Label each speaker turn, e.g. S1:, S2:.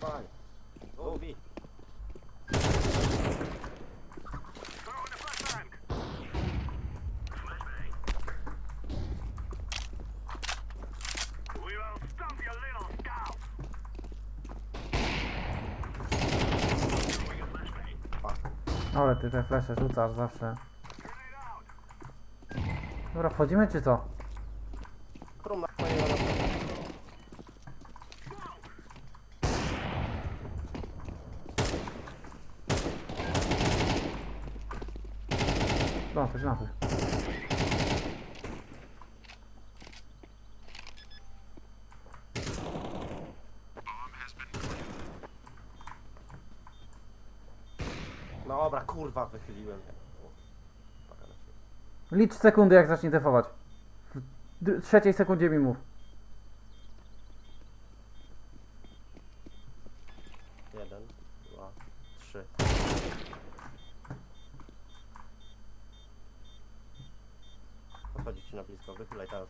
S1: Fajnie. Mówi.
S2: Ale ty te flesze rzucasz zawsze. Dobra, wchodzimy czy co?
S1: Trumna twoje
S2: Plantuj, plantuj.
S1: No dobra, kurwa, wychyliłem.
S2: Licz sekundy jak zacznie defować. W dr- trzeciej sekundzie mi mów.
S1: Jeden, dwa, trzy. na blisko, wychylaj teraz.